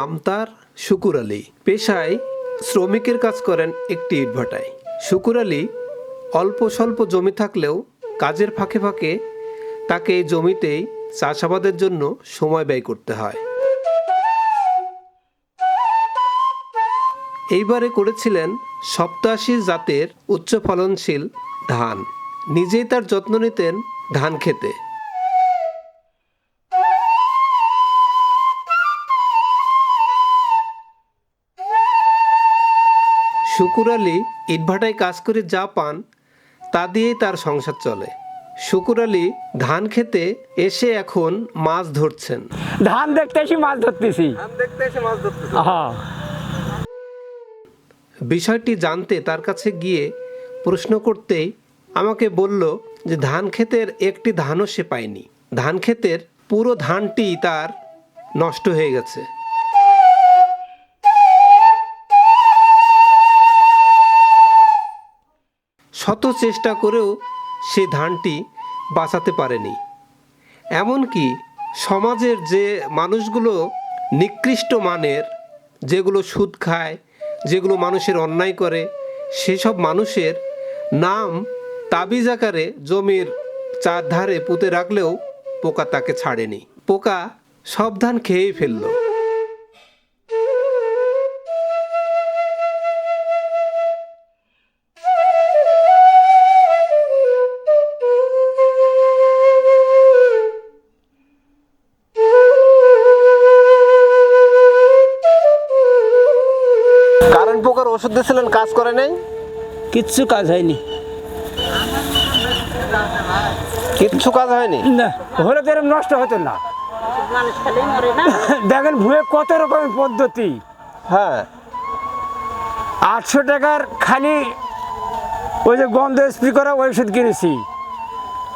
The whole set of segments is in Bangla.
নাম তার শুকুর আলী। পেশায় শ্রমিকের কাজ করেন একটি ইটভাটায়। শুকুর আলী অল্প স্বল্প জমি থাকলেও কাজের ফাঁকে ফাঁকে তাকে এই জমিতেই চাষাবাদের জন্য সময় ব্যয় করতে হয়। এইবারে করেছিলেন সপ্তাশি জাতের উচ্চ ফলনশীল ধান। নিজেই তার যত্ন নিতেন ধান খেতে। শুকুর আলী ইটভাটায় কাজ করে যা পান তা দিয়েই তার সংসার চলে। শুকুর আলী ধান খেতে এসে এখন মাছ ধরছেন। ধান দেখতে এসে মাছ ধরতেছি। হ্যাঁ বিষয়টি জানতে তার কাছে গিয়ে প্রশ্ন করতেই আমাকে বলল যে ধান ক্ষেতের একটি ধানও সে পায়নি। ধান ক্ষেতের পুরো ধানটি তার নষ্ট হয়ে গেছে। শত চেষ্টা করেও সে ধানটি বাঁচাতে পারেনি। এমনকি সমাজের যে মানুষগুলো নিকৃষ্ট মানের, যেগুলো সুদ খায়, যেগুলো মানুষের অন্যায় করে, সেসব মানুষের নাম তাবিজ আকারে জমির চারধারে পুঁতে রাখলেও পোকা তাকে ছাড়েনি। পোকা সব ধান খেয়েই ফেলল। ওষুধ দিয়েছিলেন কাজ করে নাই? কিচ্ছু কাজ হয়নি। কিচ্ছু কাজ হয়নি? না হলে তো নষ্ট হতো না। দেখেন ভুয়ে কত রকমের পদ্ধতি। হ্যাঁ। আটশো টাকার খালি ওই যে গন্ধ স্প্রে করা ওষুধ কিনেছি।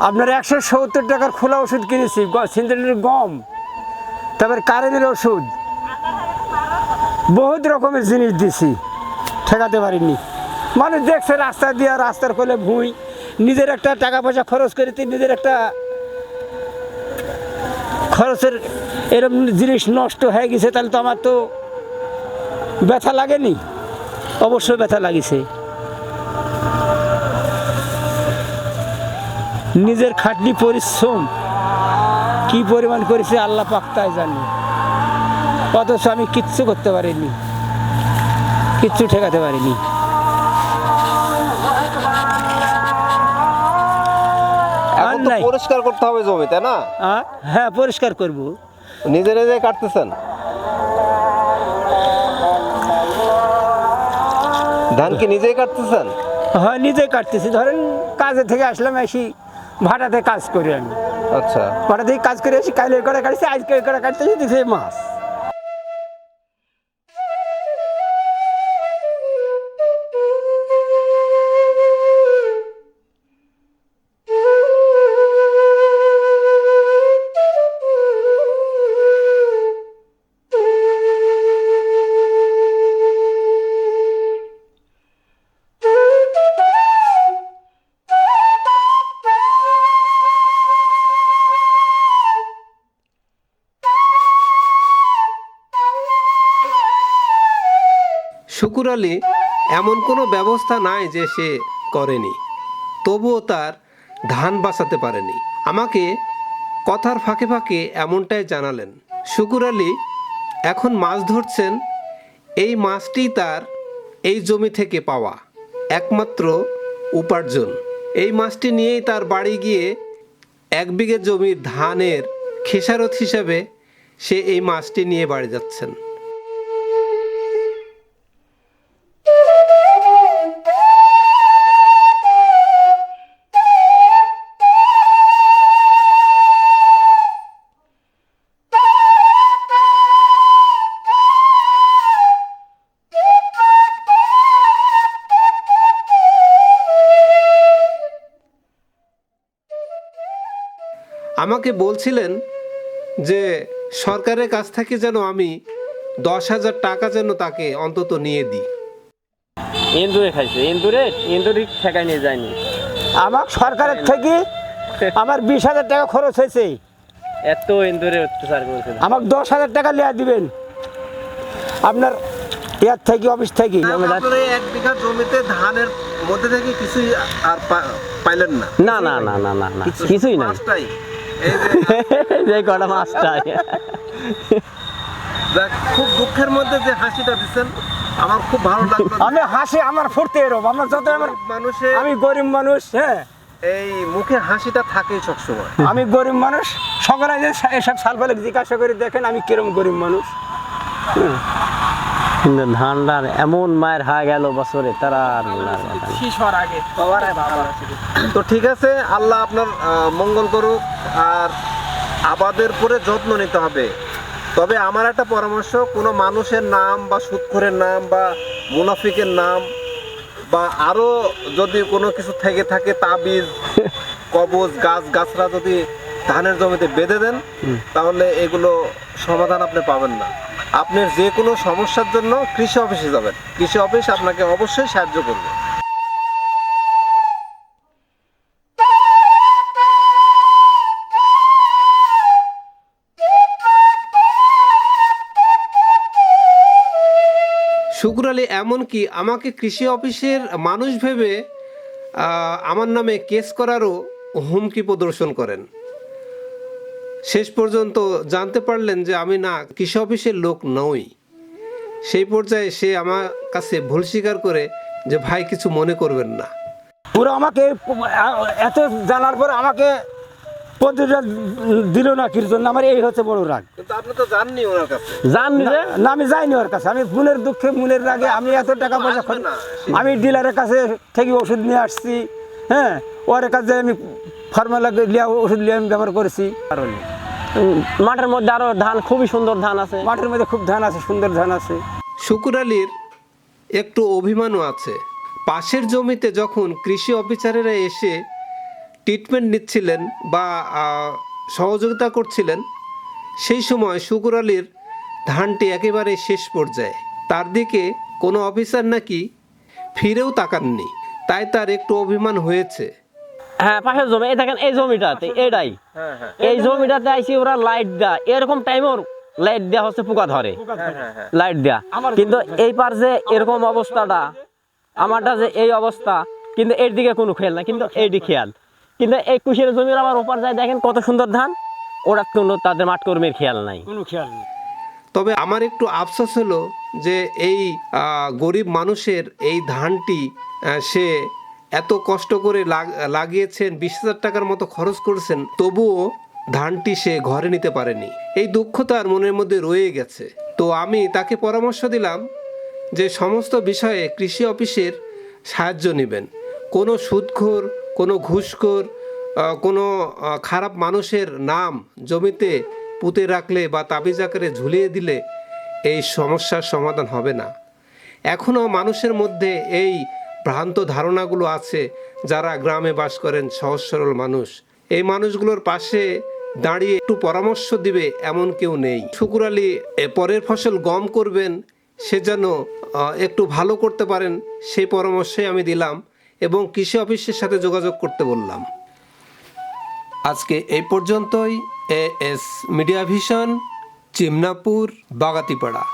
আপনার একশো সত্তর টাকার খোলা ওষুধ কিনেছি সিন্থেটিক গম তারপর কারেন্টের ওষুধ বহুত রকমের জিনিস দিছি। ঠেকাতে পারিনি। মানুষ দেখছে রাস্তা দিয়ে, রাস্তার কোলে ভুঁই। নিজের একটা টাকা পয়সা খরচ করেছি নিজের একটা খরচের এরকম জিনিস নষ্ট হয়ে গেছে, তাহলে তো আমার তো ব্যথা লাগেনি। অবশ্যই ব্যথা লাগিছে। নিজের খাটনি পরিশ্রম কি পরিমাণ করেছে, আল্লাহ পাক তাই জানি। অথচ আমি কিচ্ছু করতে পারিনি। কিচ্ছু ঠেকাতে পারিনি। এখন তো পরিষ্কার করতে হবে জমি তাই না? হ্যাঁ পরিষ্কার করব। নিজে নিজে কাটতেছেন? ধান কি নিজেই কাটতেছেন? হ্যাঁ নিজেই কাটতেছি। ধরেন কাজে থেকে আসলাম এসি ভাটাতে কাজ করি আমি। আচ্ছা। থেকে কাজ করে এসে কাইলে করে কাটছি আজকে করে কাটতেছি দিছে মাছ। শুকুর আলী এমন কোনো ব্যবস্থা নাই যে সে করেনি। তবুও তার ধান বাঁচাতে পারেনি। আমাকে কথার ফাঁকে ফাঁকে এমনটাই জানালেন। শুকুর আলী এখন মাছ ধরছেন, এই মাছটি তার এই জমি থেকে পাওয়া একমাত্র উপার্জন। এই মাছটি নিয়েই তার বাড়ি গিয়ে এক বিঘে জমির ধানের খেসারত হিসাবে সে এই মাছটি নিয়ে বাড়ি যাচ্ছেন। আমাকে বলছিলেন যে সরকারের কাছ থেকে যেন আমি দশ হাজার টাকা যেন তাকে অন্তত নিয়ে দিই। ইন্দুরে খাইছে। ইন্দুরে ইন্দুরি ঠেকাই নিয়ে যায়নি। আমার সরকারের থেকে আমার বিশ হাজার টাকা খরচ হয়েছে। এত ইন্দুরে অত্যাচার করেছে আমাকে দশ হাজার টাকা লিয়া দিবেন। আপনার ইয়ার থেকে অফিস থেকে। এক বিঘা জমিতে ধানের মধ্যে থেকে কিছুই আর পাইলেন না। না না না না না না কিছুই এই যে কটা মাছটাই যাক, খুব দুঃখের মধ্যে যে হাসিটা দিচ্ছেন আমার খুব ভালো লাগল আমি হাসি আমার ফুটতে এরকম। আমার যত আমার মানুষের আমি গরিব মানুষ হ্যাঁ। এই মুখে হাসিটা থাকেই সবসময়। আমি গরিব মানুষ। সকলে যে এসব সালফালে জিজ্ঞাসা করে দেখেন আমি কিরম গরিব মানুষ। কিন্তু ধানটার এমন মায়ের হয়ে গেল বছরে তারা আর তো ঠিক আছে আল্লাহ আপনার মঙ্গল করুক আর আবাদের পরে যত্ন নিতে হবে। তবে আমার একটা পরামর্শ কোনো মানুষের নাম বা সুৎখরের নাম বা মুনাফিকের নাম বা আরও যদি কোনো কিছু থেকে থাকে তাবিজ কবজ গাছ গাছরা যদি ধানের জমিতে বেঁধে দেন তাহলে এগুলো সমাধান আপনি পাবেন না। আপনি যে কোনো সমস্যার জন্য কৃষি অফিসে যাবেন। কৃষি অফিস আপনাকে অবশ্যই সাহায্য করবে। শুকুর আলী এমনকি আমাকে কৃষি অফিসের মানুষ ভেবে আমার নামে কেস করারও হুমকি প্রদর্শন করেন? শেষ পর্যন্ত জানতে পারলেন যে আমি না কৃষি অফিসের লোক নই। সেই পর্যায়ে সে আমার কাছে ভুল স্বীকার করে যে ভাই কিছু মনে করবেন না। পুরো আমাকে এত জানার পর আমাকে পদ্ধতিটা দিল না কির জন্য। আমার এই হচ্ছে বড় রাগ। কিন্তু আপনি তো জাননি ওনার কাছে। জান যে? না। আমি যাইনি ওর কাছে। আমি মনের দুঃখে মনের রাগে আমি এত টাকা পয়সা। আমি ডিলারের কাছে থেকে ওষুধ নিয়ে আসছি হ্যাঁ? ওর কাছে আমি ফর্মুলা ওষুধ নিয়ে আমি ব্যবহার করেছি। কারণে মাঠের মধ্যে আরও ধান খুবই সুন্দর ধান আছে। মাঠের মধ্যে খুব ধান আছে সুন্দর ধান আছে। শুকুর আলীর একটু অভিমানও আছে। পাশের জমিতে যখন কৃষি অফিসারেরা এসে ট্রিটমেন্ট নিচ্ছিলেন বা সহযোগিতা করছিলেন সেই সময় শুকুর আলীর ধানটি একেবারে শেষ পর্যায়ে। তার দিকে কোনো অফিসার নাকি ফিরেও তাকাননি। তাই তার একটু অভিমান হয়েছে। হ্যাঁ পাশের জমি এই দেখেন এই জমিটাতে এটাই। এই জমিটাতে আইসি ওরা লাইট দেয়া। এরকম টাইমও লাইট দেয়া হচ্ছে পোকা ধরে। লাইট দেয়া। কিন্তু এই পার যে এরকম অবস্থাটা আমারটা যে এই অবস্থা কিন্তু এর দিকে কোনো খেয়াল না কিন্তু এইটি খেয়াল। কিন্তু এই কুশের জমির আবার ওপার যায় দেখেন কত সুন্দর ধান। ওরা কোনো তাদের মাঠ কর্মীর খেয়াল নাই। কোনো খেয়াল নেই। তবে আমার একটু আফসোস হলো যে এই আহ, গরিব মানুষের এই ধানটি সে এত কষ্ট করে লাগ- লাগিয়েছেন, বিশ হাজার টাকার মতো খরচ করেছেন, তবুও ধানটি সে ঘরে নিতে পারেনি। এই দুঃখ তার মনের মধ্যে রয়ে গেছে। তো আমি তাকে পরামর্শ দিলাম যে সমস্ত বিষয়ে কৃষি অফিসের সাহায্য নেবেন। কোনো সুদখোর, কোনো ঘুষখোর কোনো খারাপ মানুষের নাম জমিতে পুঁতে রাখলে বা তাবিজ আকারে ঝুলিয়ে দিলে এই সমস্যার সমাধান হবে না। এখনও মানুষের মধ্যে এই ভ্রান্ত ধারণাগুলো আছে যারা গ্রামে বাস করেন সহজ সরল মানুষ। এই মানুষগুলোর পাশে দাঁড়িয়ে একটু পরামর্শ দিবে এমন কেউ নেই। শুকুর আলী পরের ফসল গম করবেন, সে যেন একটু ভালো করতে পারেন, সেই পরামর্শই আমি দিলাম এবং কৃষি অফিসের সাথে যোগাযোগ করতে বললাম। আজকে এই পর্যন্তই। A S media vision, Chimnapur, Bagatipara.